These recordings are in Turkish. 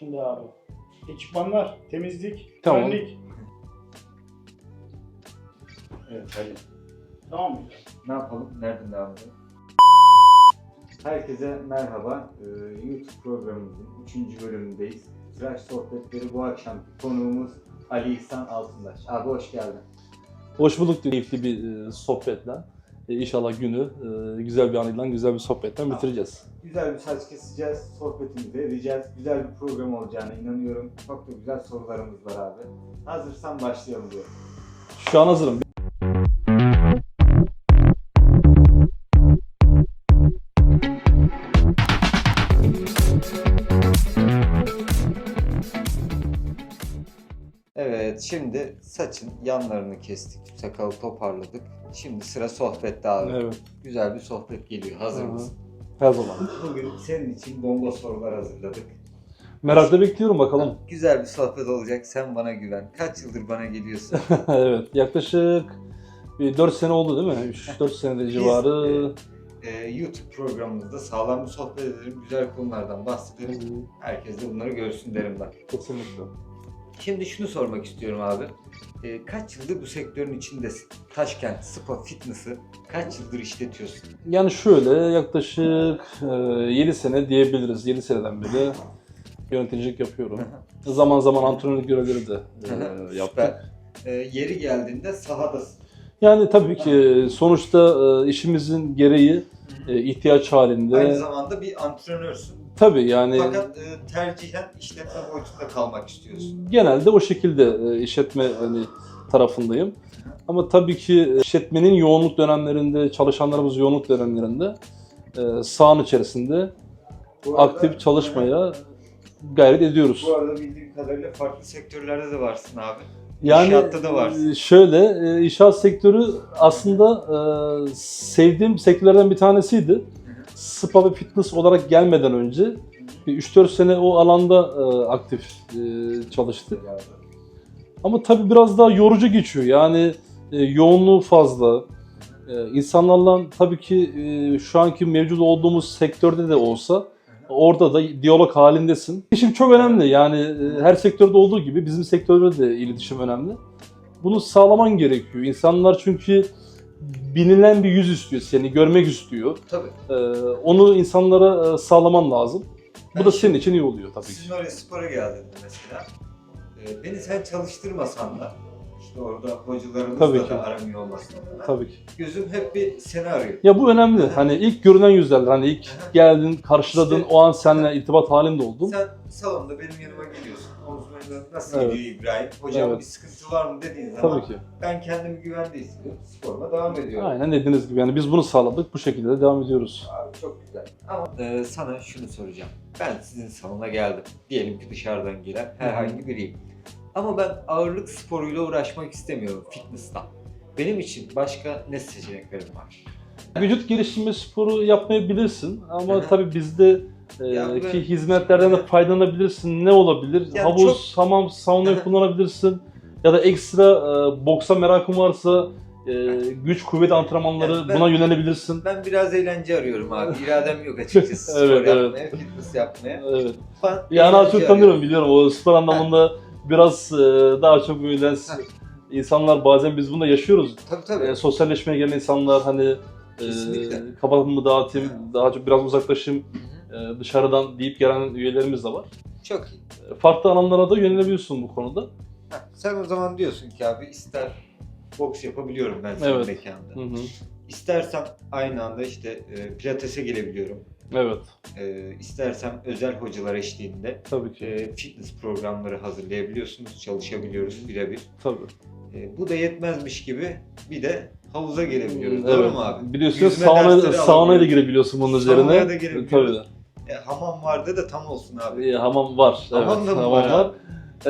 Şimdi abi. Ekipmanlar, temizlik, Tamam. güvenlik. Evet hadi. Tamam mı? Ne yapalım? Nereden devam edelim? Herkese merhaba. Ee, YouTube programımızın 3. bölümündeyiz. Tıraş sohbetleri bu akşamki konuğumuz Ali İhsan Altındaş. Abi hoş geldin. Hoş bulduk. Keyifli bir e, sohbetle. E, inşallah günü e, güzel bir anıyla, güzel bir sohbetten bitireceğiz. Güzel bir saç keseceğiz, sohbetimizi edeceğiz. Güzel bir program olacağına inanıyorum. Çok da güzel sorularımız var abi. Hazırsan başlayalım diyorum. Şu an hazırım. Şimdi saçın yanlarını kestik, sakalı toparladık. Şimdi sıra sohbette abi. Evet. Güzel bir sohbet geliyor. Hazır Hı hı. mısın? Her zaman. Bugün senin için bomba sorular hazırladık. Merakla bekliyorum bakalım. Güzel bir sohbet olacak. Sen bana güven. Kaç yıldır bana geliyorsun? evet. Yaklaşık bir 4 sene oldu değil mi? 3-4 senedir civarı. Ee, YouTube programımızda sağlam bir sohbet edelim. Güzel konulardan bahsedelim. Herkes de bunları görsün derim ben. Kesinlikle. Şimdi şunu sormak istiyorum abi. Ee, kaç yıldır bu sektörün içindesin? Taşkent Spa Fitness'ı kaç yıldır işletiyorsun? Yani şöyle yaklaşık e, 7 sene diyebiliriz. 7 seneden beri yöneticilik yapıyorum. zaman zaman antrenörlük görevleri de e, yaptım. Süper. Ee, yeri geldiğinde sahadasın. Yani tabii ki sonuçta e, işimizin gereği e, ihtiyaç halinde. Aynı zamanda bir antrenörsün. Tabii yani Fakat e, tercihen işletme boyutunda kalmak istiyorsun. genelde o şekilde e, işletme hani tarafındayım. Ama tabii ki işletmenin yoğunluk dönemlerinde, çalışanlarımız yoğunluk dönemlerinde e, sahanın içerisinde Bu arada- aktif çalışmaya gayret ediyoruz. Bu arada bildiğim kadarıyla farklı sektörlerde de varsın abi. Yani İnşaatta da varsın. e, şöyle e, inşaat sektörü aslında e, sevdiğim sektörlerden bir tanesiydi. Spa ve fitness olarak gelmeden önce bir 3-4 sene o alanda aktif çalıştık. Ama tabii biraz daha yorucu geçiyor. Yani yoğunluğu fazla. İnsanlarla tabii ki şu anki mevcut olduğumuz sektörde de olsa orada da diyalog halindesin. İletişim çok önemli. Yani e, her sektörde olduğu gibi bizim sektörde de iletişim önemli. Bunu sağlaman gerekiyor. İnsanlar çünkü bilinen bir yüz istiyor, seni görmek istiyor. Tabii. E, onu insanlara e, sağlaman lazım. Bu Ben da şimdi- senin için iyi oluyor tabii ki. Sizin oraya spora geldiğinde mesela e, beni sen çalıştırmasan da işte orada hocalarımızla Tabii ki. da aramıyor olmasına rağmen Tabii ki. gözüm hep bir seni arıyor. Ya bu önemli. Hani ilk görünen yüzlerdir. Hani ilk geldin, karşıladın, İşte- o an seninle irtibat halinde oldum. Sen salonda benim yanıma geliyorsun. Omzuma nasıl Evet. gidiyor İbrahim? Hocam Evet. bir sıkıntı var mı dediğin zaman Tabii ki. ben kendimi güvende hissediyorum. Sporuma devam ediyorum. Aynen dediğiniz gibi. Yani biz bunu sağladık. Bu şekilde de devam ediyoruz. Abi çok güzel. Ama e, sana şunu soracağım. Ben sizin salona geldim. Diyelim ki dışarıdan gelen herhangi biriyim. Ama ben ağırlık sporuyla uğraşmak istemiyorum fitness'tan. Benim için başka ne seçeneklerim var? Vücut geliştirme sporu yapmayabilirsin. Ama Hı hı. tabii bizde e, Ya ben- ki hizmetlerden de Evet. faydalanabilirsin. Ne olabilir? Yani Havuz, hamam, sauna Hı hı. kullanabilirsin. Ya da ekstra e, boksa merakın varsa e, güç kuvvet antrenmanları Yani ben- buna yönelebilirsin. Ben biraz eğlence arıyorum abi. İradem yok açıkçası spor Evet, evet. yapmaya, fitness yapmaya. Evet. Ben Yani az çok tanıyorum biliyorum. O spor anlamında biraz e, daha çok böyle insanlar bazen biz bunu da yaşıyoruz. Tabii tabii. E, sosyalleşmeye gelen insanlar hani e, Kesinlikle. kafamı dağıtayım, daha çok biraz uzaklaşayım e, dışarıdan deyip gelen üyelerimiz de var. Çok iyi. E, Farklı alanlara da yönelebiliyorsun bu konuda. Heh, Sen o zaman diyorsun ki abi ister boks yapabiliyorum ben senin Evet. mekanda. Hı hı. İstersem aynı anda işte e, pilatese gelebiliyorum. Evet, E, istersem özel hocalar eşliğinde tabii ki. e, fitness programları hazırlayabiliyorsunuz, çalışabiliyoruz birebir. tabii. E, bu da yetmezmiş gibi bir de havuza gelebiliyoruz. Evet. Doğru mu abi? Biliyorsun Yüzme sauna, saunaya da girebiliyorsun bunun Saunaya üzerine. da E, girebiliyoruz. Tabii. E, hamam vardı da tam olsun abi. E, hamam var. Hamam evet, da mı hamam var var.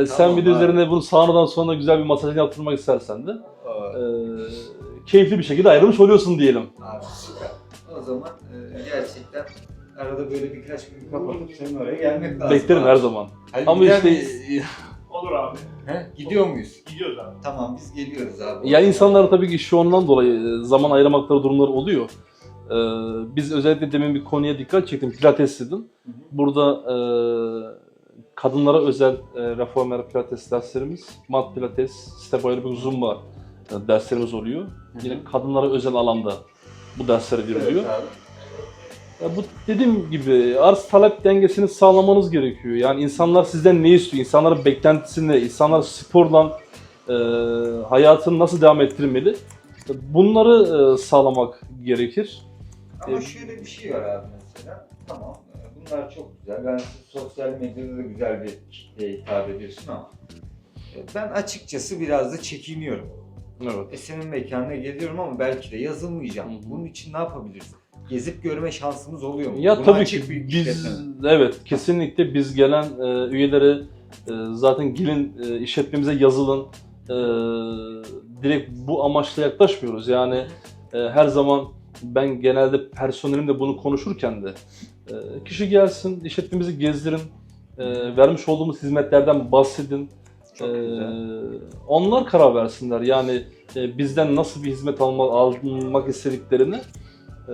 E, sen Tamam bir de üzerine bunu saunadan sonra güzel bir masaj yaptırmak istersen de e, keyifli bir şekilde ayrılmış oluyorsun diyelim. Abi süper. O zaman e, gerçekten arada böyle birkaç gün kapatıp senin oraya gelmek lazım. Beklerim abi. her zaman. Hadi Ama gider işte miyiz? Olur abi. He? Gidiyor muyuz? Gidiyoruz abi. Tamam biz geliyoruz abi. Ya insanlar tabii ki işi ondan dolayı e, zaman ayırmakları durumları oluyor. Ee, biz özellikle demin bir konuya dikkat çektim. Pilates dedim. Hı hı. Burada e, kadınlara özel e, reformer pilates derslerimiz, mat pilates, step aerobik zumba e, derslerimiz oluyor. Yine kadınlara özel alanda bu dersler veriliyor. abi. Ya bu dediğim gibi arz talep dengesini sağlamanız gerekiyor. Yani insanlar sizden ne istiyor? İnsanların beklentisi ne? İnsanlar sporla e, hayatını nasıl devam ettirmeli? Bunları e, sağlamak gerekir. Ama Ee, şöyle bir şey var abi mesela. Tamam bunlar çok güzel. Ben sosyal medyada da güzel bir kitleye hitap ediyorsun ama ben açıkçası biraz da çekiniyorum. Evet. E senin mekanına geliyorum ama belki de yazılmayacağım. Hı hı. Bunun için ne yapabiliriz? Gezip görme şansımız oluyor mu? Ya Buna tabii ki biz işletme evet kesinlikle biz gelen e, üyelere e, zaten gelin e, işletmemize yazılın. E, direkt bu amaçla yaklaşmıyoruz. Yani e, her zaman ben genelde personelimle bunu konuşurken de e, kişi gelsin işletmemizi gezdirin. e, vermiş olduğumuz hizmetlerden bahsedin. Çok Ee, güzel. onlar karar versinler. Yani e, bizden nasıl bir hizmet alma, almak istediklerini. Ee,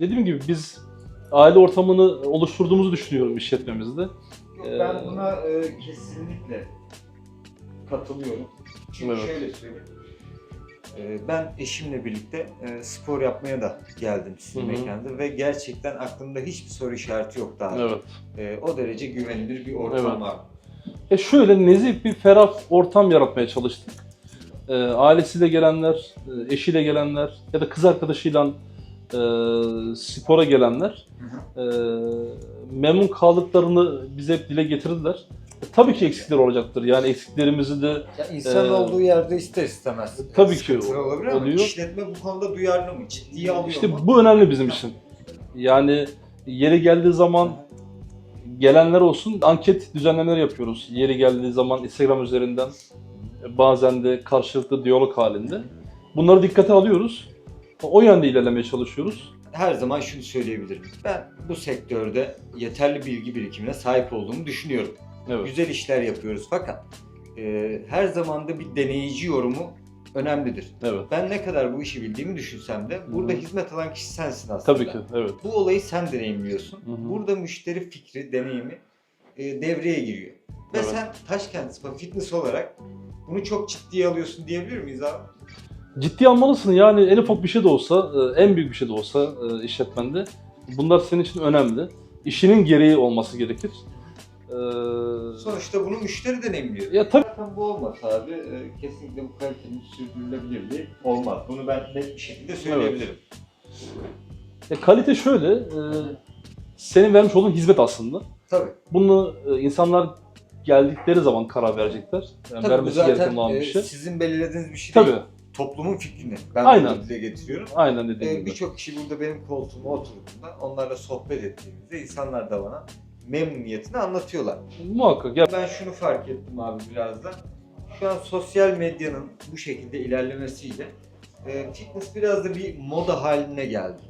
dediğim gibi biz aile ortamını oluşturduğumuzu düşünüyorum işletmemizde. Yok, ben buna e, kesinlikle katılıyorum. Çünkü Evet. şöyle söyleyeyim. E, ben eşimle birlikte e, spor yapmaya da geldim sizin mekanda ve gerçekten aklımda hiçbir soru işareti yoktu abi. Evet. E, o derece güvenilir bir ortam Evet. var. E şöyle nezih bir ferah ortam yaratmaya çalıştık. E, ailesiyle gelenler, e, eşiyle gelenler ya da kız arkadaşıyla e, spora gelenler e, memnun kaldıklarını bize hep dile getirdiler. E, tabii ki eksikler olacaktır. Yani eksiklerimizi de Ya insan Ee, olduğu yerde ister istemez. tabii ki olabilir ama oluyor. işletme bu konuda duyarlı mı? Ciddiye alıyor İşte mu? bu önemli bizim için. Yani yeri geldiği zaman gelenler olsun anket düzenlemeleri yapıyoruz. Yeri geldiği zaman Instagram üzerinden bazen de karşılıklı diyalog halinde. Bunları dikkate alıyoruz. O yönde ilerlemeye çalışıyoruz. her zaman şunu söyleyebilirim. Ben bu sektörde yeterli bilgi birikimine sahip olduğumu düşünüyorum. Evet. Güzel işler yapıyoruz fakat e, her zaman da bir deneyici yorumu önemlidir. Evet. Ben ne kadar bu işi bildiğimi düşünsem de burada Hı. hizmet alan kişi sensin aslında. Tabii ki. Evet. Bu olayı sen deneyimliyorsun. Hı. Burada müşteri fikri, deneyimi e, devreye giriyor. Ve Evet. sen Taşkent Spa Fitness olarak bunu çok ciddiye alıyorsun diyebilir miyiz abi? Ciddi almalısın yani en ufak bir şey de olsa, e, en büyük bir şey de olsa e, işletmende. Bunlar senin için önemli. İşinin gereği olması gerekir. Ee, Sonuçta bunu müşteri deneyimliyor. ya tabii Zaten bu olmasa abi e, kesinlikle bu kalitenin sürdürülebilirliği olmaz. Bunu ben net bir şekilde söyleyebilirim. Ya kalite şöyle, e, senin vermiş olduğun hizmet aslında. Tabii. Bunu e, insanlar geldikleri zaman karar verecekler. Yani Tabii bu vermesi gereken zaten olan e, bir şey. sizin belirlediğiniz bir şey Tabii, değil. Toplumun fikrini ben Aynen. dile getiriyorum. aynen dediğim E, gibi. Birçok kişi burada benim koltuğuma oturduğunda onlarla sohbet ettiğimizde insanlar da bana memnuniyetini anlatıyorlar. Muhakkak. Ya, Ben şunu fark ettim abi biraz da. Şu an sosyal medyanın bu şekilde ilerlemesiyle e, fitness biraz da bir moda haline geldi.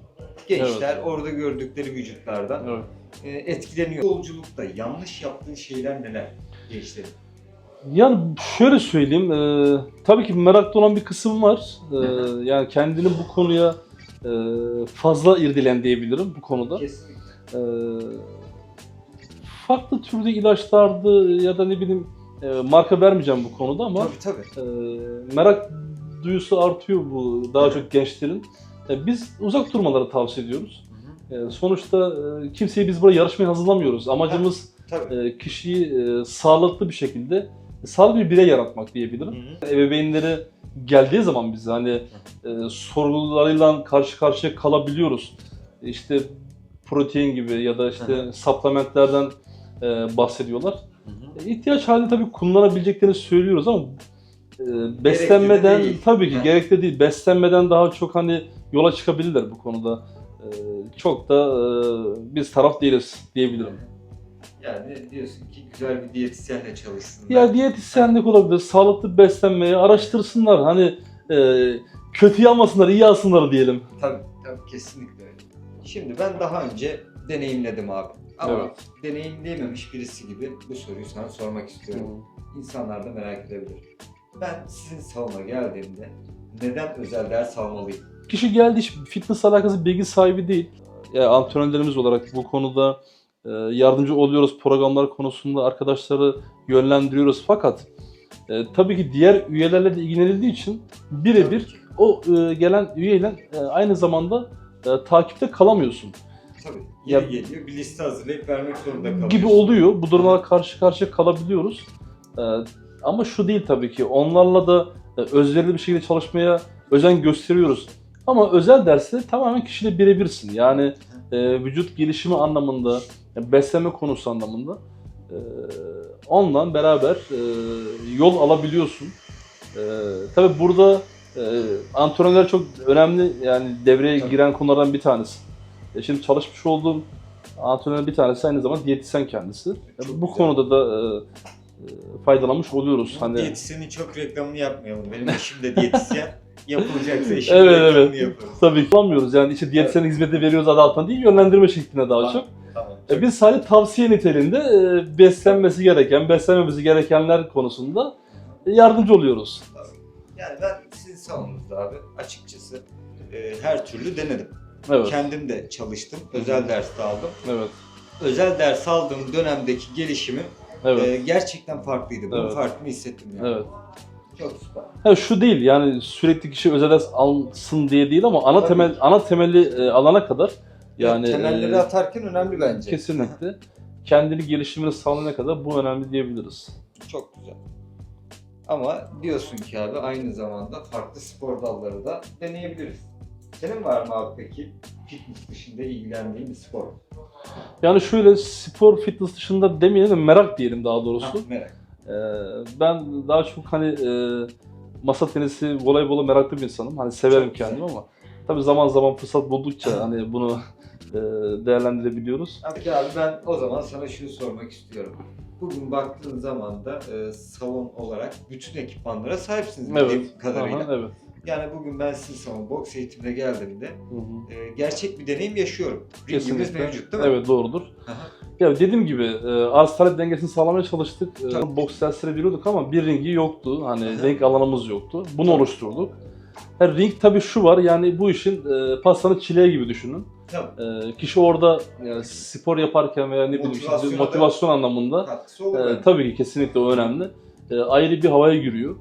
Gençler orada gördükleri vücutlardan evet. e, etkileniyor. Yolculukta yanlış yaptığı şeyler neler gençlerin? Yani şöyle söyleyeyim, e, tabii ki meraklı olan bir kısım var. E, yani kendini bu konuya e, fazla irdelen diyebilirim bu konuda. Kesinlikle. E, farklı türde ilaçlardı ya da ne bileyim e, marka vermeyeceğim bu konuda ama Tabii tabii. e, merak duyusu artıyor bu daha çok gençlerin. E, biz uzak durmaları tavsiye ediyoruz. E, sonuçta e, kimseyi biz buraya yarışmaya hazırlamıyoruz. Amacımız e, kişiyi e, sağlıklı bir şekilde sağlıklı bir birey yaratmak diyebilirim. Hı hı. Ebeveynleri geldiği zaman biz hani e, sorularıyla karşı karşıya kalabiliyoruz. İşte protein gibi ya da Hı işte supplementlerden e, bahsediyorlar. E, İhtiyaç halinde tabii kullanabileceklerini söylüyoruz ama e, beslenmeden değil. tabii ki Hı. gerekli değil. Beslenmeden daha çok hani yola çıkabilirler bu konuda. E, çok da e, biz taraf değiliz diyebilirim. Yani diyorsun ki güzel bir diyetisyenle çalışsınlar. Ya diyetisyenlik olabilir, sağlıklı beslenmeyi araştırsınlar. Hani e, kötü almasınlar, iyi alsınlar diyelim. Tabii, tabii kesinlikle öyle. Şimdi ben daha önce deneyimledim abi. Ama Evet. deneyimleyememiş birisi gibi bu soruyu sana sormak istiyorum. İnsanlar da merak edebilir. Ben sizin salona geldiğimde neden özel ders almalıyım? Kişi geldi hiç fitness alakası bilgi sahibi değil. Ya antrenörlerimiz olarak bu konuda e, yardımcı oluyoruz programlar konusunda arkadaşları yönlendiriyoruz fakat e, tabii ki diğer üyelerle de ilgilenildiği için birebir o e, gelen üyeyle e, aynı zamanda e, takipte kalamıyorsun Tabii. Ya- geliyor bir liste hazırlayıp vermek zorunda kalıyorsun. gibi oluyor. Bu durumlara karşı karşıya kalabiliyoruz. E, ama şu değil tabii ki onlarla da e, özverili bir şekilde çalışmaya özen gösteriyoruz. Ama özel derste tamamen kişiyle birebirsin. Yani e, vücut gelişimi anlamında, e, beslenme konusu anlamında e, onunla beraber e, yol alabiliyorsun. E, tabii burada e, antrenörler çok önemli yani devreye Tabii. giren konulardan bir tanesi. E, şimdi çalışmış olduğum antrenörün bir tanesi aynı zamanda diyetisyen kendisi. E, Çok bu güzel. konuda da e, e, faydalanmış oluyoruz. Hani... Diyetisyenin çok reklamını yapmayalım. Benim eşim de diyetisyen. Yapılacaksa işin Evet, reklamını evet. yaparız. tabii ki kullanmıyoruz. Yani işte diyetisyen hizmeti veriyoruz adı altında değil, yönlendirme şeklinde daha Tamam. çok. Tamam. E, Biz sadece tavsiye niteliğinde e, beslenmesi gereken, beslenmemesi gerekenler konusunda yardımcı oluyoruz. Yani ben sizin salonunuzda abi açıkçası e, her türlü denedim. Evet. Kendim de çalıştım. Özel ders de aldım. Evet. Özel ders aldığım dönemdeki gelişimim Evet. e, gerçekten farklıydı. Bunun Evet. farkını hissettim yani. Evet. Çok süper. Ha, şu değil yani sürekli kişi özel ders alsın diye değil ama ana Tabii. temel ana temeli e, alana kadar yani temelleri e, atarken önemli bence. kesinlikle kendini gelişimini sağlayana kadar bu önemli diyebiliriz. Çok güzel. Ama diyorsun ki abi aynı zamanda farklı spor dalları da deneyebiliriz. Senin var mı abi peki fitness dışında ilgilendiğin bir spor? Yani şöyle spor fitness dışında demeyelim de merak diyelim daha doğrusu. Ha, merak. Ee, ben daha çok hani e, masa tenisi, voleybola meraklı bir insanım. Hani severim Çok güzel. kendimi ama tabii zaman zaman fırsat buldukça hani bunu e, değerlendirebiliyoruz. Peki abi ben o zaman sana şunu sormak istiyorum. Bugün baktığın zaman da e, salon olarak bütün ekipmanlara sahipsiniz Evet. kadarıyla. Aha, evet. Yani bugün ben salon boks eğitimine geldiğimde Hı hı. e, gerçek bir deneyim yaşıyorum. Ringimiz Kesinlikle. mevcut değil mi? Evet doğrudur. Aha. Ya dediğim gibi e, arz talep dengesini sağlamaya çalıştık. E, boks dersleri veriyorduk ama bir ringi yoktu. Hani Aha. ring alanımız yoktu. Bunu Tabii. oluşturduk. Her ring tabii şu var yani bu işin e, pastanın çileği gibi düşünün. E, kişi orada yani spor yaparken veya ne bileyim motivasyon anlamında e, tabii ki kesinlikle önemli. E, ayrı bir havaya giriyor.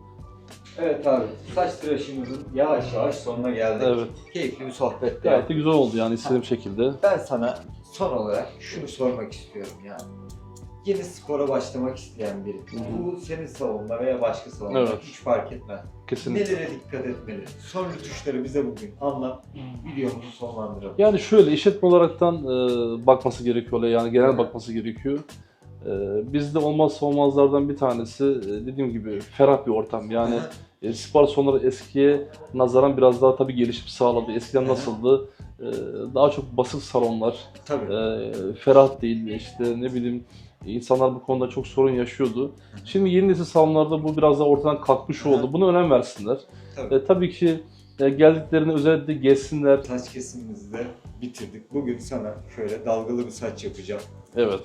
Evet abi, saç tıraşımızın yavaş yavaş sonuna geldik. Evet. Keyifli bir sohbetti. Gayet de güzel oldu yani istediğim şekilde. Ben sana son olarak şunu sormak istiyorum yani. Yeni spora başlamak isteyen biri. Bu senin salonda veya başka salonda Evet. hiç fark etmez. Kesinlikle. Nelere dikkat etmeli? Son rütuşları bize bugün anlat. Videomuzu sonlandıralım. Yani şöyle işletme olaraktan e, bakması gerekiyor olaya yani genel Evet. bakması gerekiyor. E, bizde olmazsa olmazlardan bir tanesi e, dediğim gibi ferah bir ortam. Yani e, spor salonları eskiye nazaran biraz daha tabii gelişim sağladı. Eskiden nasıldı? E, daha çok basık salonlar, Tabii. e, ferah değil işte ne bileyim insanlar bu konuda çok sorun yaşıyordu. Şimdi yeni nesil salonlarda bu biraz daha ortadan kalkmış oldu. Buna önem versinler. Tabii. E, tabii ki e, geldiklerinde özellikle gezsinler. Saç kesimimizi de bitirdik. Bugün sana şöyle dalgalı bir saç yapacağım. Evet.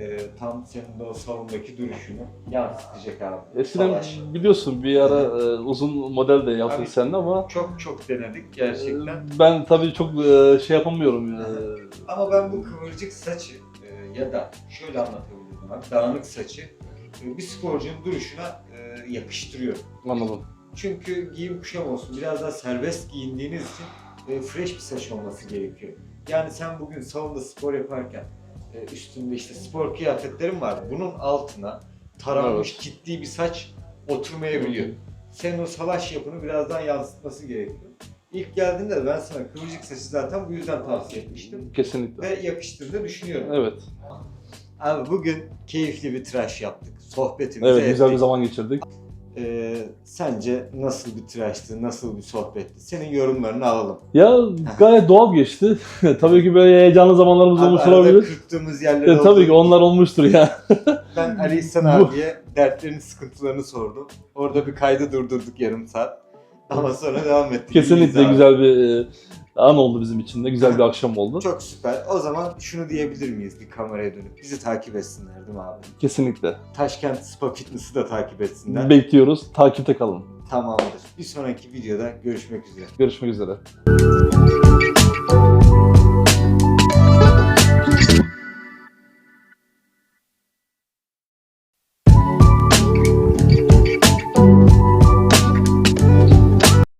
Ee, tam senin de o salondaki duruşunu yansıtacak abi. Eskiden Salaş. biliyorsun bir ara e, uzun model de yaptık Abi, seninle ama Çok çok denedik gerçekten. e, ben tabii çok e, şey yapamıyorum. E, Ama ben bu kıvırcık saçı e, ya da şöyle anlatabilirim abi, dağınık saçı e, bir sporcunun duruşuna e, yakıştırıyorum. anladım. Çünkü giyim kuşam olsun biraz daha serbest giyindiğiniz için e, fresh bir saç olması gerekiyor. Yani sen bugün salonda spor yaparken e, üstünde işte spor kıyafetlerin var. Bunun altına taranmış ciddi bir saç oturmayabiliyor. Senin o salaş yapını biraz daha yansıtması gerekiyor. İlk geldiğinde de ben sana kıvırcık saçı zaten bu yüzden tavsiye etmiştim. Kesinlikle. Ve yakıştığını düşünüyorum. Evet. Abi bugün keyifli bir tıraş yaptık. Sohbetimizi Evet güzel bir ettik. zaman geçirdik. Ee, sence nasıl bir tıraştı, nasıl bir sohbetti? Senin yorumlarını alalım. Ya gayet doğal geçti. tabii ki böyle heyecanlı zamanlarımız olmuş olabilir. kırptığımız yerler E, tabii ki onlar olmuştur ya. Ben Ali İhsan abiye dertlerini, sıkıntılarını sordum. Orada bir kaydı durdurduk yarım saat. Ama sonra devam ettik. Kesinlikle güzel bir e, an oldu bizim için de. Güzel bir akşam oldu. Çok süper. O zaman şunu diyebilir miyiz bir kameraya dönüp? Bizi takip etsinler değil mi abi? Kesinlikle. Taşkent Spa Fitness'ı da takip etsinler. Bekliyoruz. Takipte kalın. Tamamdır. Bir sonraki videoda görüşmek üzere. Görüşmek üzere.